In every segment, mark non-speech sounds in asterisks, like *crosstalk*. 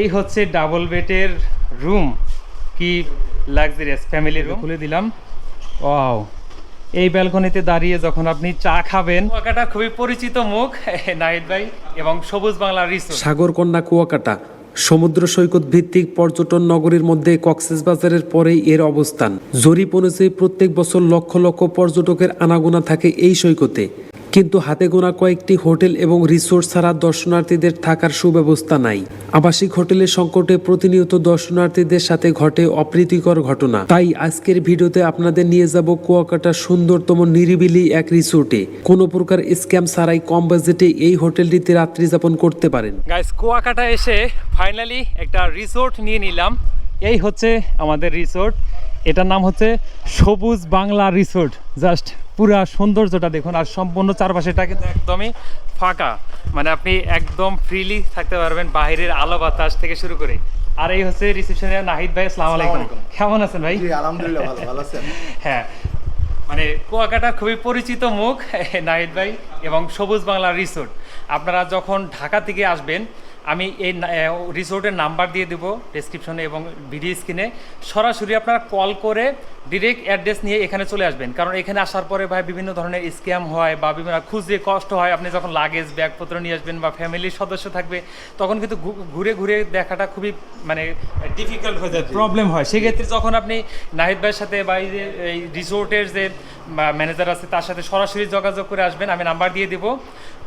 এই হচ্ছে ডাবল বেডের রুম কি লাক্সারিয়াস ফ্যামিলি রুম খুলে দিলাম। ওয়াও এই ব্যালকনিতে দাঁড়িয়ে যখন আপনি চা খাবেন কুয়াকাটা খুবই পরিচিত মুখ *laughs* নাহিদ ভাই এবং সবুজ বাংলা রিসোর্ট সাগরকন্যা কুয়াকাটা সমুদ্র সৈকত ভিত্তিক পর্যটন নগরীর মধ্যে কক্সবাজারের পরেই এর অবস্থান। জরিপ অনুযায়ী প্রত্যেক বছর লক্ষ লক্ষ পর্যটকের আনাগোনা থাকে এই সৈকতে। কিন্তু হাতে গোনা কয়েকটি হোটেল এবং রিসোর্ট ছাড়া দর্শনার্থীদের থাকার সুব্যবস্থা নাই। আবাসিক হোটেলের সংকটে প্রতিনিয়ত দর্শনার্থীদের সাথে ঘটে অপ্রীতিকর ঘটনা। তাই আজকের ভিডিওতে আপনাদের নিয়ে যাব কুয়াকাটার সুন্দরতম নিরিবিলি এক রিসোর্টে। কোনো প্রকার স্ক্যাম ছাড়াই কম বাজেটে এই হোটেলটিতে রাত্রি যাপন করতে পারেন। গাইস কুয়াকাটা এসে ফাইনালি একটা রিসোর্ট নিয়ে নিলাম। এই হচ্ছে আমাদের রিসোর্ট। এটার নাম হচ্ছে সবুজ বাংলা রিসোর্ট। জাস্ট পুরা সৌন্দর্যটা দেখুন আর সম্পূর্ণ চারপাশেটা কিন্তু একদমই ফাঁকা। মানে আপনি একদম ফ্রিলি থাকতে পারবেন বাইরের আলো বাতাস থেকে শুরু করে। আর এই হচ্ছে রিসেপশনের নাহিদ ভাই আসসালামু আলাইকুম। কেমন আছেন ভাই? আলহামদুলিল্লাহ ভালো ভালো আছেন। হ্যাঁ মানে কুয়াকাটা খুবই পরিচিত মুখ *laughs* নাহিদ ভাই এবং সবুজ বাংলা রিসোর্ট। আপনারা যখন ঢাকা থেকে আসবেন আমি এই রিসোর্টের নাম্বার দিয়ে দেবো ডেসক্রিপশনে এবং ভিডিও স্ক্রিনে সরাসরি আপনারা কল করে ডিরেক্ট অ্যাড্রেস নিয়ে এখানে চলে আসবেন। কারণ এখানে আসার পরে ভাই বিভিন্ন ধরনের স্ক্যাম হয় বা বিভিন্ন খুঁজে কষ্ট হয় আপনি যখন লাগেজ ব্যাগপত্র নিয়ে আসবেন বা ফ্যামিলির সদস্য থাকবে তখন কিন্তু ঘুরে ঘুরে দেখাটা খুবই মানে ডিফিকাল্ট হয়ে যায় প্রবলেম হয়। সেক্ষেত্রে যখন আপনি নাহিদ ভাইয়ের সাথে বা এই যে এই রিসোর্টের যে ম্যানেজার আছে তার সাথে সরাসরি যোগাযোগ করে আসবেন। আমি নাম্বার দিয়ে দিব।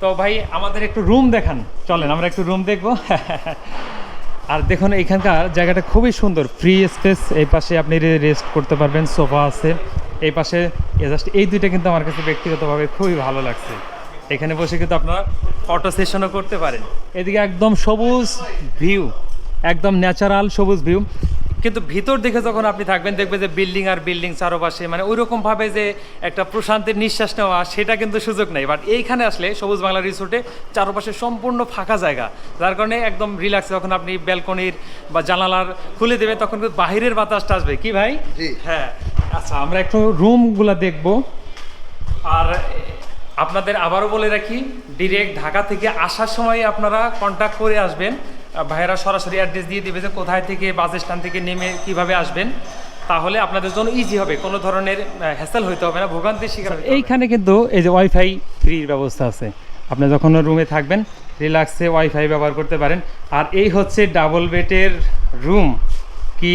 তো ভাই আমাদের একটু রুম দেখান। চলেন আমরা একটু রুম দেখব। আর দেখুন এখানকার জায়গাটা খুবই সুন্দর। ফ্রি স্পেস এই পাশে আপনি রেস্ট করতে পারবেন, সোফা আছে। এই পাশে জাস্ট এই দুইটা কিন্তু আমার কাছে ব্যক্তিগতভাবে খুবই ভালো লাগছে। এখানে বসে কিন্তু আপনারা ফটো সেশনও করতে পারেন। এদিকে একদম সবুজ ভিউ একদম ন্যাচারাল সবুজ ভিউ কিন্তু ভিতর দিকে যখন আপনি থাকবেন দেখবেন যে বিল্ডিং আর বিল্ডিং চারপাশে মানে ওই রকম ভাবে যে একটা প্রশান্তির নিঃশ্বাস নেওয়া সেটা কিন্তু সুযোগ নেই। বাট এইখানে আসলে সবুজ বাংলা রিসোর্টে চারপাশে সম্পূর্ণ ফাঁকা জায়গা। যার কারণে একদম রিল্যাক্স যখন আপনি ব্যালকনির বা জানালার খুলে দেবে তখন কিন্তু বাহিরের বাতাসটা আসবে। কি ভাই? হ্যাঁ। আচ্ছা আমরা একটু রুমগুলো দেখব। আর আপনাদের আবারও বলে রাখি ডিরেক্ট ঢাকা থেকে আসার সময় আপনারা কন্ট্যাক্ট করে আসবেন। ভাইয়েরা সরাসরি অ্যাড্রেস দিয়ে দিবে যে কোথায় থেকে, বাস স্ট্যান্ড থেকে নেমে কীভাবে আসবেন। তাহলে আপনাদের জন্য ইজি হবে, কোনো ধরনের হ্যাসেল হইতে হবে না, ভোগান্তির শিকার এইখানে কিন্তু এই যে ওয়াইফাই ফ্রির ব্যবস্থা আছে। আপনি যখন রুমে থাকবেন রিল্যাক্সে ওয়াইফাই ব্যবহার করতে পারেন। আর এই হচ্ছে ডাবল বেডের রুম কি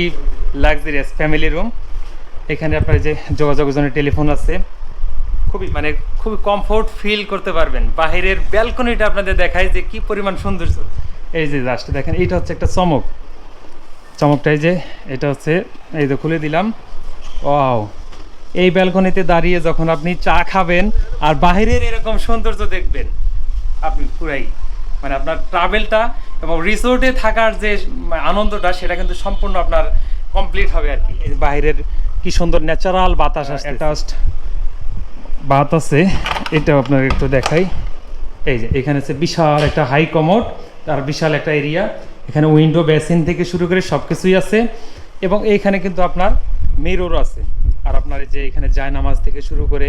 লাক্সারিয়াস ফ্যামিলি রুম এখানে আপনার যে যোগাযোগের জন্য টেলিফোন আছে। খুবই মানে খুবই কমফোর্ট ফিল করতে পারবেন। বাহিরের ব্যালকনিটা আপনাদের দেখায় যে কি পরিমাণ সৌন্দর্য। এই যে জাস্ট দেখেন এইটা হচ্ছে একটা চমক। চমকটাই যে এটা হচ্ছে এই যে খুলে দিলাম। ওয়াও। এই ব্যালকনিতে দাঁড়িয়ে যখন আপনি চা খাবেন আর বাহিরের এরকম সৌন্দর্য দেখবেন আপনি পুরাই মানে আপনার ট্রাভেলটা এবং রিসোর্টে থাকার যে আনন্দটা সেটা কিন্তু সম্পূর্ণ আপনার কমপ্লিট হবে আর কি। বাইরের কি সুন্দর ন্যাচারাল বাতাস আসছে অ্যাটাচড বাত এটা আপনার একটু দেখাই। এই যে এখানে হচ্ছে বিশাল একটা হাই কমোড আর বিশাল একটা এরিয়া এখানে উইন্ডো বেসিন থেকে শুরু করে সব কিছুই আছে। এবং এইখানে কিন্তু আপনার মেরোরও আছে। আর আপনার এই যে এখানে জায়নামাজ থেকে শুরু করে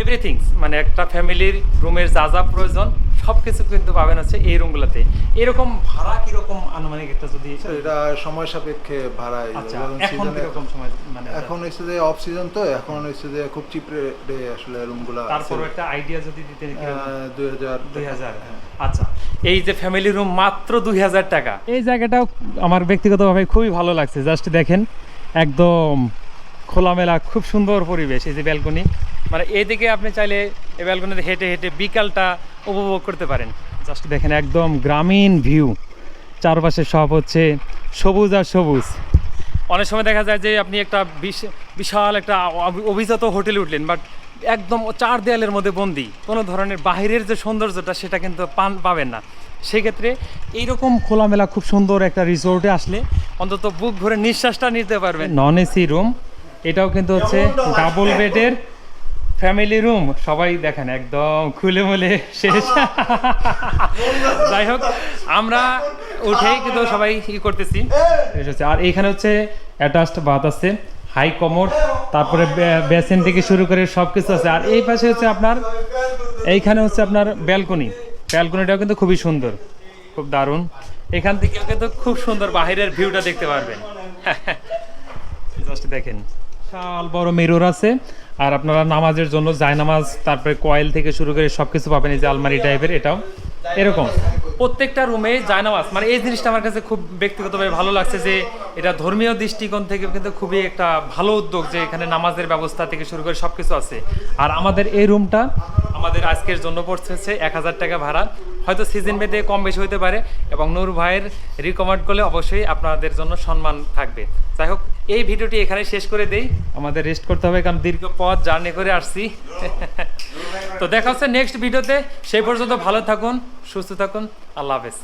এভরিথিং মানে একটা ফ্যামিলির রুমের যা যা প্রয়োজন সব কিছু কিন্তু পাবেন হচ্ছে এই রুমগুলোতে। এরকম ভাড়া কীরকম আনুমানিক একটা যদি এটা সময় সাপেক্ষে ভাড়া আচ্ছা এখন কীরকম সময় মানে এখন হচ্ছে যে অফ সিজন তো এখন হচ্ছে যে খুব চিপ রেটে আসলে রুমগুলো তারপর একটা আইডিয়া যদি দিতেন কীরকম? দুই হাজার দুই হাজার আচ্ছা। এই যে ফ্যামিলি রুম মাত্র দুই হাজার টাকা। এই জায়গাটাও আমার ব্যক্তিগতভাবে খুবই ভালো লাগছে। জাস্ট দেখেন একদম খোলামেলা, খুব সুন্দর পরিবেশ এই যে ব্যালকনি। মানে এদিকে আপনি চাইলে এই ব্যালকনিতে হেঁটে হেঁটে বিকালটা উপভোগ করতে পারেন। জাস্ট দেখেন একদম গ্রামীণ ভিউ। চারপাশে সব হচ্ছে সবুজ আর সবুজ। অনেক সময় দেখা যায় যে আপনি একটা বিশ- বিশাল একটা অভিজাত হোটেলে উঠলেন, বাট একদম চার দেয়ালের মধ্যে বন্দি। কোনো ধরনের বাহিরের যে সৌন্দর্যটা, সেটা কিন্তু পান, পাবেন না। সেক্ষেত্রে এইরকম খোলামেলা, খুব সুন্দর একটা রিসোর্টে আসলে অন্তত বুক ভরে নিঃশ্বাসটা নিতে পারবেন। নন এসি রুম এটাও কিন্তু হচ্ছে ডাবল বেডের ফ্যামিলি রুম সবাই দেখেন, একদম খুলে মুলে শেষ। যাই হোক, আমরা উঠেই কিন্তু সবাই ই করতেছি। আর এইখানে হচ্ছে অ্যাটাচড বাথ আছে হাই কমোড তারপরে বেসিন থেকে শুরু করে সব কিছু আছে। আর এই পাশে হচ্ছে আপনার, এইখানে হচ্ছে আপনার ব্যালকনি ব্যালকনিটাও কিন্তু খুবই সুন্দর, খুব দারুণ। এখান থেকে কিন্তু খুব সুন্দর, বাহিরের ভিউটা দেখতে পারবেন। *laughs* জাস্ট দেখেন। বিশাল বড় মেরুর আছে। আর আপনারা নামাজের জন্য জায়নামাজ, তারপরে কয়েল থেকে শুরু করে সব কিছু পাবেন এই যে আলমারি টাইপের এটাও। এরকম। প্রত্যেকটা রুমে জায়নামাজ মানে এই জিনিসটা আমার কাছে খুব ব্যক্তিগতভাবে ভালো লাগছে যে এটা ধর্মীয় দৃষ্টিকোণ থেকে কিন্তু খুবই একটা ভালো উদ্যোগ যে এখানে নামাজের ব্যবস্থা থেকে শুরু করে সব কিছু আছে। আর আমাদের এই রুমটা আমাদের আজকের জন্য পড়ছে এক হাজার টাকা ভাড়া। হয়তো সিজন বেঁধে কম বেশি হতে পারে এবং নূর ভাইয়ের রিকমেন্ড করলে অবশ্যই আপনাদের জন্য সম্মান থাকবে। যাই হোক, এই ভিডিওটি এখানে শেষ করে দেই। আমাদের রেস্ট করতে হবে কারণ দীর্ঘ পথ জার্নি করে আসছি। *laughs* তো দেখা হচ্ছে নেক্সট ভিডিওতে সেই পর্যন্ত ভালো থাকুন সুস্থ থাকুন আল্লাহ হাফেজ।